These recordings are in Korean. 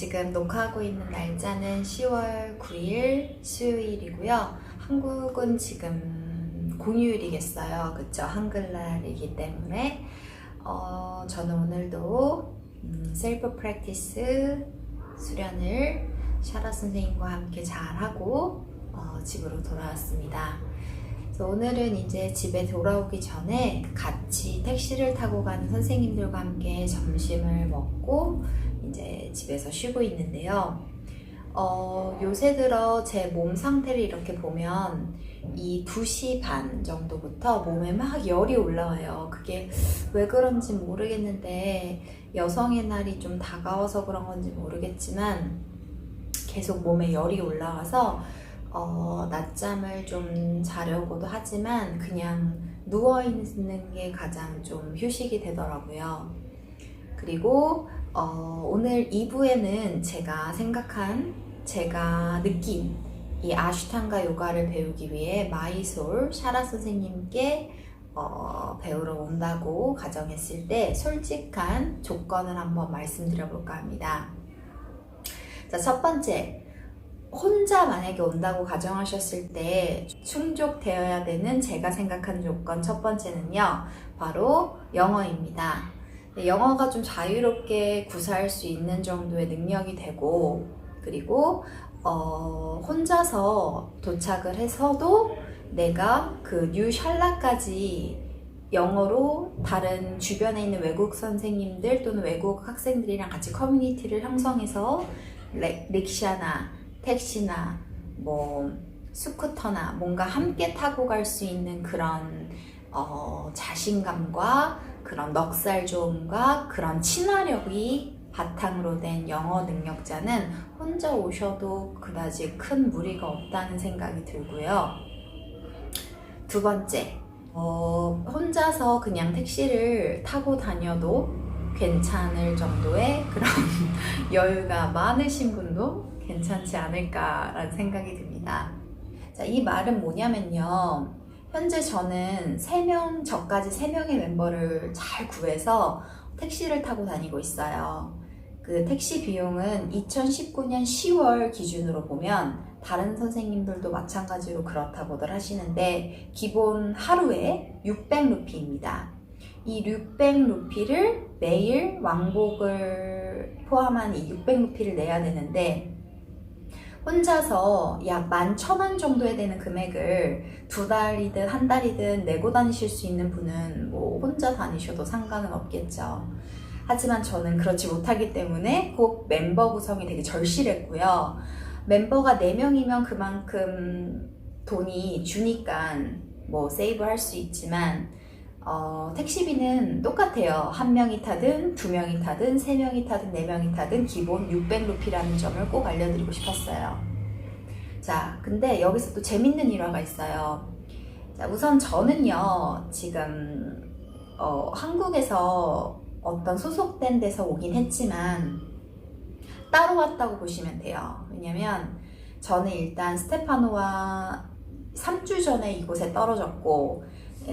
지금 녹화하고 있는 날짜는 10월 9일 수요일이고요. 한국은 지금 공휴일이겠어요. 그쵸? 한글날이기 때문에. 어, 저는 오늘도 음, 셀프 프랙티스 수련을 샤라 선생님과 함께 잘 하고 어, 집으로 돌아왔습니다. 오늘은 이제 집에 돌아오기 전에 같이 택시를 타고 가는 선생님들과 함께 점심을 먹고 이제 집에서 쉬고 있는데요. 어, 요새 들어 제 몸 상태를 이렇게 보면 이 2시 반 정도부터 몸에 막 열이 올라와요. 그게 왜 그런지 모르겠는데 여성의 날이 좀 다가와서 그런 건지 모르겠지만 계속 몸에 열이 올라와서 어, 낮잠을 좀 자려고도 하지만 그냥 누워있는 게 가장 좀 휴식이 되더라고요. 그리고 어, 오늘 2부에는 제가 생각한, 제가 느낀 이 아슈탄가 요가를 배우기 위해 마이솔 샤라 선생님께 어, 배우러 온다고 가정했을 때 솔직한 조건을 한번 말씀드려 볼까 합니다. 자, 첫 번째. 혼자 만약에 온다고 가정하셨을 때 충족되어야 되는 제가 생각한 조건 첫 번째는요, 바로 영어입니다. 네, 영어가 좀 자유롭게 구사할 수 있는 정도의 능력이 되고, 그리고, 어, 혼자서 도착을 해서도 내가 그 뉴 샬라까지 영어로 다른 주변에 있는 외국 선생님들 또는 외국 학생들이랑 같이 커뮤니티를 형성해서 렉- 릭샤나 택시나 뭐 스쿠터나 뭔가 함께 타고 갈 수 있는 그런 어, 자신감과 그런 넉살 좋음과 그런 친화력이 바탕으로 된 영어 능력자는 혼자 오셔도 그다지 큰 무리가 없다는 생각이 들고요. 두 번째, 어, 혼자서 그냥 택시를 타고 다녀도 괜찮을 정도의 그런 여유가 많으신 분도 괜찮지 않을까라는 생각이 듭니다. 자, 이 말은 뭐냐면요. 현재 저는 3명, 저까지 3명의 멤버를 잘 구해서 택시를 타고 다니고 있어요. 그 택시 비용은 2019년 10월 기준으로 보면 다른 선생님들도 마찬가지로 그렇다고들 하시는데 기본 하루에 600루피입니다. 이 600루피를 매일 왕복을 포함한 이 600루피를 내야 되는데 혼자서 약 11,000원 정도에 되는 금액을 두 달이든 한 달이든 내고 다니실 수 있는 분은 뭐 혼자 다니셔도 상관은 없겠죠. 하지만 저는 그렇지 못하기 때문에 꼭 멤버 구성이 되게 절실했고요. 멤버가 4명이면 그만큼 돈이 주니까 뭐 세이브 할 수 있지만 어, 택시비는 똑같아요. 한 명이 타든 두 명이 타든 세 명이 타든 네 명이 타든 기본 600루피라는 점을 꼭 알려드리고 싶었어요. 자, 근데 여기서 또 재밌는 일화가 있어요. 자, 우선 저는요, 지금, 어, 한국에서 어떤 소속된 데서 오긴 했지만, 따로 왔다고 보시면 돼요. 왜냐면, 저는 일단 스테파노와 3주 전에 이곳에 떨어졌고,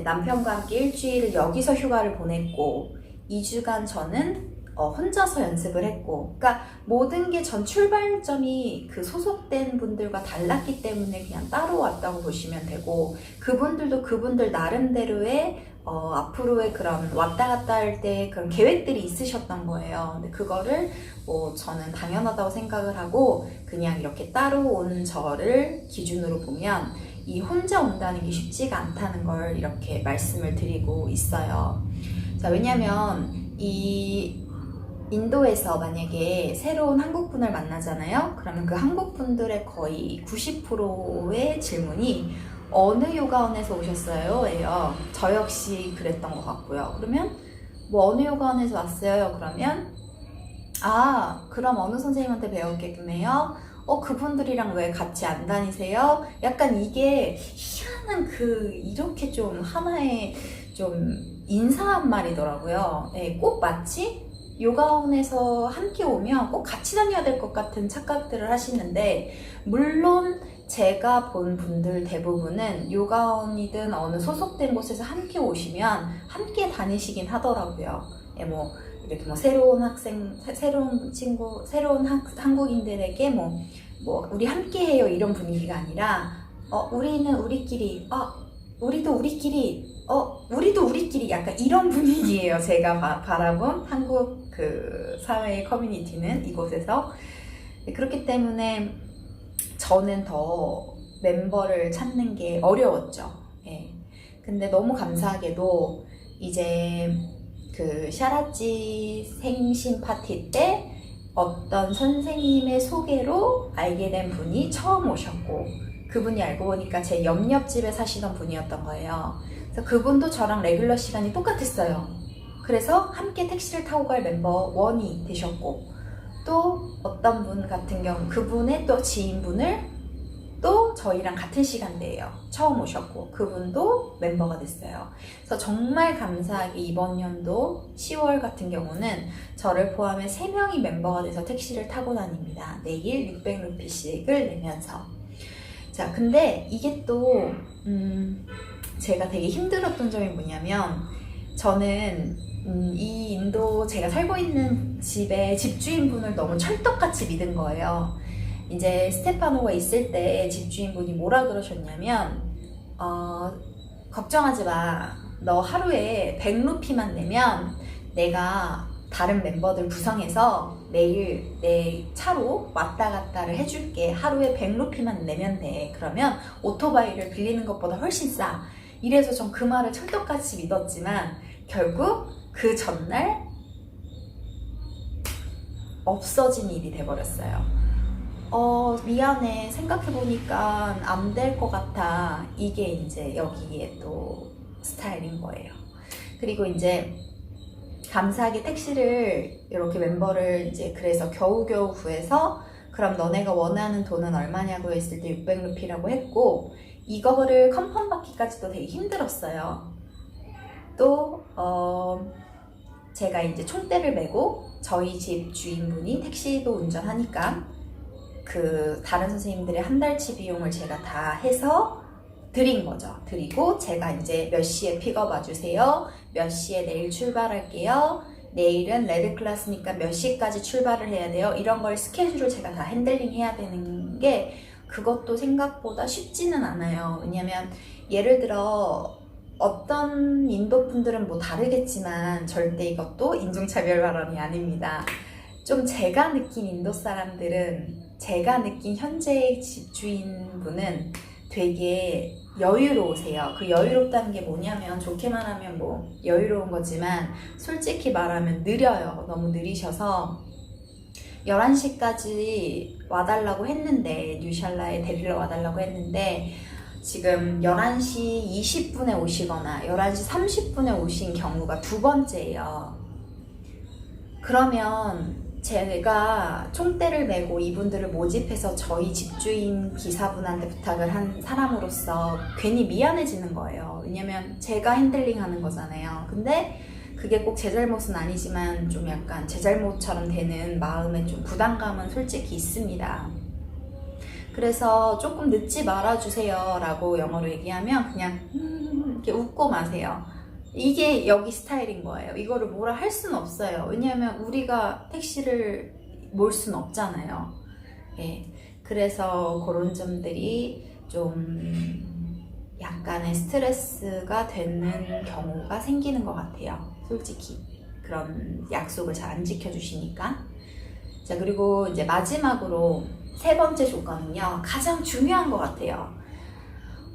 남편과 함께 일주일을 여기서 휴가를 보냈고, 2주간 저는 어, 혼자서 연습을 했고, 그러니까 모든 게 전 출발점이 그 소속된 분들과 달랐기 때문에 그냥 따로 왔다고 보시면 되고, 그분들도 그분들 나름대로의 어, 앞으로의 그런 왔다 갔다 할 때 그런 계획들이 있으셨던 거예요. 근데 그거를 뭐 저는 당연하다고 생각을 하고, 그냥 이렇게 따로 온 저를 기준으로 보면, 이 혼자 온다는 게 쉽지가 않다는 걸 이렇게 말씀을 드리고 있어요. 자, 왜냐면 이 인도에서 만약에 새로운 한국 분을 만나잖아요? 그러면 그 한국 분들의 거의 90%의 질문이 어느 요가원에서 오셨어요? 예요. 저 역시 그랬던 것 같고요. 그러면 뭐 어느 요가원에서 왔어요? 그러면 아, 그럼 어느 선생님한테 배웠겠네요? 어, 그분들이랑 왜 같이 안 다니세요? 약간 이게 희한한 그, 이렇게 좀 하나의 좀 인사한 말이더라고요. 예, 꼭 마치 요가원에서 함께 오면 꼭 같이 다녀야 될 것 같은 착각들을 하시는데, 물론 제가 본 분들 대부분은 요가원이든 어느 소속된 곳에서 함께 오시면 함께 다니시긴 하더라고요. 예, 뭐, 이렇게 뭐 새로운 학생, 새- 새로운 친구, 새로운 학, 한국인들에게 뭐, 뭐 우리 함께해요 이런 분위기가 아니라 어 우리는 우리끼리, 어 우리도 우리끼리, 어 우리도 우리끼리 약간 이런 분위기예요. 제가 바, 바라본 한국 그 사회의 커뮤니티는 이곳에서 네, 그렇기 때문에 저는 더 멤버를 찾는 게 어려웠죠. 예. 근데 너무 감사하게도 이제 그 샤라찌 생신 파티 때 어떤 선생님의 소개로 알게 된 분이 처음 오셨고 그분이 알고 보니까 제 옆옆집에 사시던 분이었던 거예요. 그래서 그분도 저랑 레귤러 시간이 똑같았어요. 그래서 함께 택시를 타고 갈 멤버 원이 되셨고 또 어떤 분 같은 경우 그분의 또 지인분을 또 저희랑 같은 시간대예요. 처음 오셨고 그분도 멤버가 됐어요. 그래서 정말 감사하게 이번 연도 10월 같은 경우는 저를 포함해 3명이 멤버가 돼서 택시를 타고 다닙니다. 매일 600루피씩을 내면서. 자, 근데 이게 또, 음, 제가 되게 힘들었던 점이 뭐냐면, 저는 음, 이 인도 제가 살고 있는 집의 집주인분을 너무 철떡같이 믿은 거예요. 이제 스테파노가 있을 때 집주인분이 뭐라 그러셨냐면, 어, 걱정하지 마. 너 하루에 100루피만 내면 내가 다른 멤버들 구성해서 매일 내 차로 왔다 갔다를 해줄게. 하루에 100루피만 내면 돼. 그러면 오토바이를 빌리는 것보다 훨씬 싸. 이래서 전 그 말을 철떡같이 믿었지만 결국 그 전날 없어진 일이 돼버렸어요. 어, 미안해. 생각해보니까 안 될 것 같아. 이게 이제 여기에 또 스타일인 거예요. 그리고 이제 감사하게 택시를 이렇게 멤버를 이제 그래서 겨우겨우 구해서 그럼 너네가 원하는 돈은 얼마냐고 했을 때 600루피라고 했고 이거를 컨펌 받기까지도 되게 힘들었어요. 또 어, 제가 이제 총대를 메고 저희 집 주인분이 택시도 운전하니까 그 다른 선생님들의 한 달치 비용을 제가 다 해서 드린 거죠. 드리고 제가 이제 몇 시에 픽업 와주세요. 몇 시에 내일 출발할게요. 내일은 레드 클래스니까 몇 시까지 출발을 해야 돼요. 이런 걸 스케줄을 제가 다 핸들링 해야 되는 게 그것도 생각보다 쉽지는 않아요. 왜냐면 예를 들어 어떤 인도 분들은 뭐 다르겠지만 절대 이것도 인종차별 발언이 아닙니다. 좀 제가 느낀 인도 사람들은 제가 느낀 현재의 집주인분은 되게 여유로우세요. 그 여유롭다는 게 뭐냐면 좋게 말하면 뭐 여유로운 거지만 솔직히 말하면 느려요. 너무 느리셔서 11시까지 와달라고 했는데 뉴샬라에 데리러 와달라고 했는데 지금 11시 20분에 오시거나 11시 30분에 오신 경우가 두 번째예요. 그러면 제가 총대를 메고 이분들을 모집해서 저희 집주인 기사분한테 부탁을 한 사람으로서 괜히 미안해지는 거예요. 왜냐면 제가 핸들링 하는 거잖아요. 근데 그게 꼭 제 잘못은 아니지만 좀 약간 제 잘못처럼 되는 마음에 좀 부담감은 솔직히 있습니다. 그래서 조금 늦지 말아주세요 라고 영어로 얘기하면 그냥 음, 이렇게 웃고 마세요. 이게 여기 스타일인 거예요. 이거를 뭐라 할 수는 없어요. 왜냐하면 우리가 택시를 몰 수는 없잖아요. 예. 그래서 그런 점들이 좀 약간의 스트레스가 되는 경우가 생기는 것 같아요. 솔직히. 그런 약속을 잘 안 지켜주시니까. 자, 그리고 이제 마지막으로 세 번째 조건은요. 가장 중요한 것 같아요.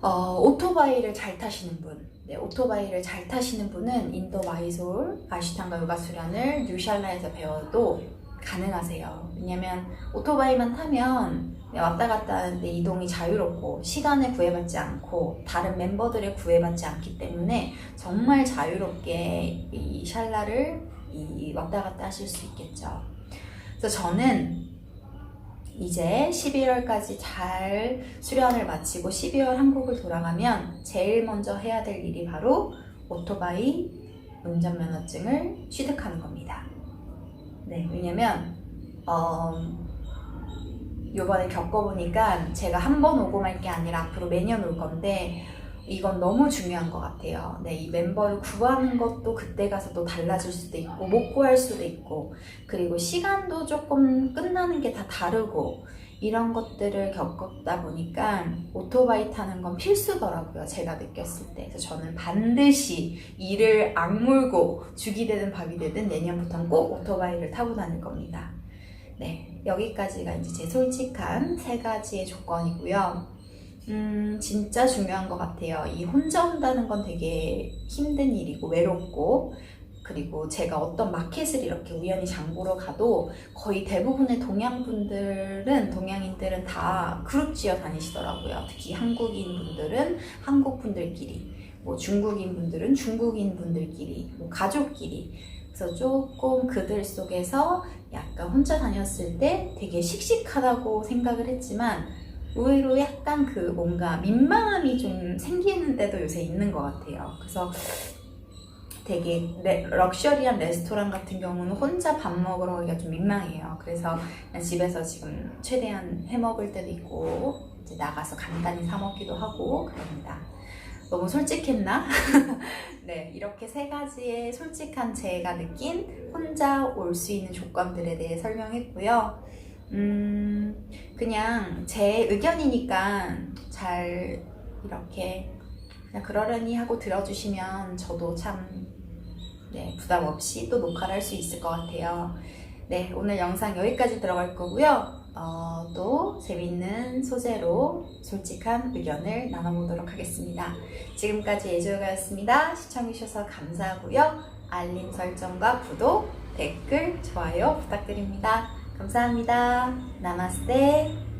어, 오토바이를 잘 타시는 분. 네, 오토바이를 잘 타시는 분은 인도 마이솔 아시탄가 요가 수련을 뉴샬라에서 배워도 가능하세요. 왜냐면 오토바이만 타면 네, 왔다 갔다 하는데 이동이 자유롭고 시간에 구애받지 않고 다른 멤버들에 구애받지 않기 때문에 정말 자유롭게 이 샬라를 이 왔다 갔다 하실 수 있겠죠. 그래서 저는 이제 11월까지 잘 수련을 마치고 12월 한국을 돌아가면 제일 먼저 해야 될 일이 바로 오토바이 운전면허증을 취득하는 겁니다. 네, 왜냐면 어, 요번에 겪어보니까 제가 한 번 오고 말 게 아니라 앞으로 매년 올 건데 이건 너무 중요한 것 같아요. 네, 이 멤버를 구하는 것도 그때 가서 또 달라질 수도 있고, 못 구할 수도 있고, 그리고 시간도 조금 끝나는 게 다 다르고, 이런 것들을 겪었다 보니까 오토바이 타는 건 필수더라고요. 제가 느꼈을 때. 그래서 저는 반드시 이를 악물고 죽이 되든 밥이 되든 내년부터는 꼭 오토바이를 타고 다닐 겁니다. 네, 여기까지가 이제 제 솔직한 세 가지의 조건이고요. 음, 진짜 중요한 것 같아요. 이 혼자 온다는 건 되게 힘든 일이고 외롭고 그리고 제가 어떤 마켓을 이렇게 우연히 장 보러 가도 거의 대부분의 동양 분들은 동양인들은 다 그룹 지어 다니시더라고요. 특히 한국인 분들은 한국 분들끼리, 뭐 중국인 분들은 중국인 분들끼리, 뭐 가족끼리. 그래서 조금 그들 속에서 약간 혼자 다녔을 때 되게 씩씩하다고 생각을 했지만 의외로 약간 그 뭔가 민망함이 좀 생기는 때도 요새 있는 것 같아요. 그래서 되게 레- 럭셔리한 레스토랑 같은 경우는 혼자 밥 먹으러 가기가 좀 민망해요. 그래서 집에서 지금 최대한 해 먹을 때도 있고 이제 나가서 간단히 사 먹기도 하고 그럽니다. 너무 솔직했나? 네, 이렇게 세 가지의 솔직한 제가 느낀 혼자 올 수 있는 조건들에 대해 설명했고요. 음, 그냥 제 의견이니까 잘 이렇게 그냥 그러려니 하고 들어주시면 저도 참 네, 부담 없이 또 녹화를 할 수 있을 것 같아요. 네, 오늘 영상 여기까지 들어갈 거고요. 어, 또 재밌는 소재로 솔직한 의견을 나눠보도록 하겠습니다. 지금까지 예조가였습니다. 시청해주셔서 감사하고요. 알림 설정과 구독, 댓글, 좋아요 부탁드립니다. 감사합니다. 나마스테.